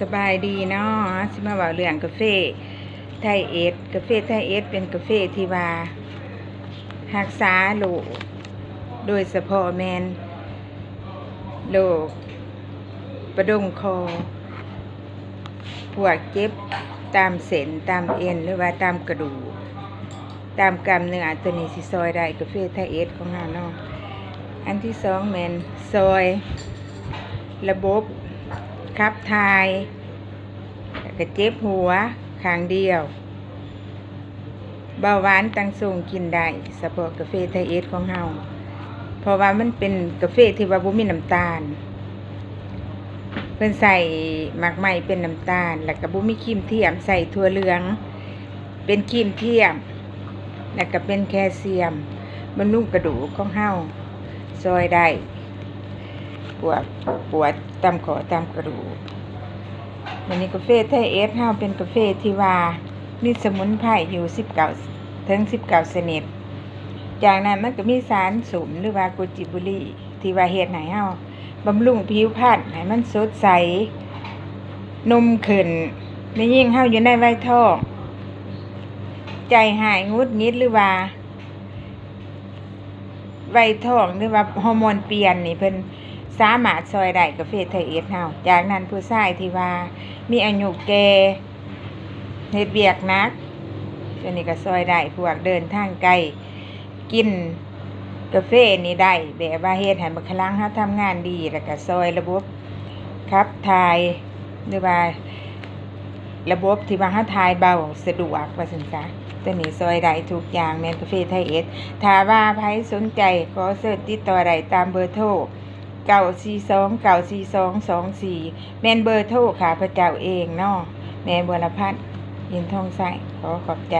สบายดีเนาะสิมาว่าเรื่องกาแฟไทยเอสกาแฟไทยเอสเป็นกาแฟที่ว่ารักษาโรคโดยเฉพาะแมนโรคประดงคอ พวกเจ็บตามเส้นตามเอ็นหรือว่าตามกระดูกตามกล้ามเนื้อตัวนี้สิซอยได้กาแฟไทยเอสของเราเนาะอันที่สองแมนซอย ระบบ ขับถ่ายแล้วก็เจ็บหัวข้างเดียว เบาหวานตั้งทรงกินได้สะโพกกาแฟไทยเอสของเฮาเพราะว่ามันเป็นกาแฟที่ว่าบ่มีน้ำตาล เพิ่นใส่หมักไหมเป็นน้ำตาล แล้วก็บ่มีครีมเทียมใส่ถั่วเหลือง เป็นครีมเทียม แล้วก็เป็นแคลเซียมบำรุงกระดูกของเฮาซอยได้ วดปวดตามขอตามกระดูกวันนี้กาแฟไทยเอสเฮาเป็นกาแฟที่ว่ามีสมุนไพรอยู่19ถึง19ชนิดจากนั้นมันก็มีสารสูมหรือว่าโกจิบุรีที่ว่าเฮ็ดให้เฮาบำรุงผิวพรรณให้มันสดใสนุ่มขึ้นในยิ่งเฮาอยู่ในไวัยทองใจหายงุดงิดหรือว่าไวัยทองหรือว่าฮอร์โมนเปลี่ยนนี่เพิ่น สามารถซอยได้กาแฟไทยเอสเฮาจากนั้นผู้ชายที่ว่า มีอายุแก่เฮ็ดเบียกนักตัวนี้ก็ซอยได้พวกเดินทางไกลกินกาแฟนี่ได้แบบว่าเฮ็ดให้มันพลังเฮาทำงานดีแล้วก็ซอยระบบขับถ่ายหรือว่า ระบบที่ว่าเฮาถ่ายเบาสะดวกว่าซั่นซะตัวนี้ซอยได้ทุกอย่างแม่นกาแฟไทยเอสถ้าว่าใครสนใจขอเสิร์ชติดต่อได้ตามเบอร์โทร เก้าสี่สองเก้าสี่สองสองสี่แมนเบอร์โทรค่ะพระเจ้าเองเนาะแมนบรพัฒน์ยินทองใสขอขอบใจ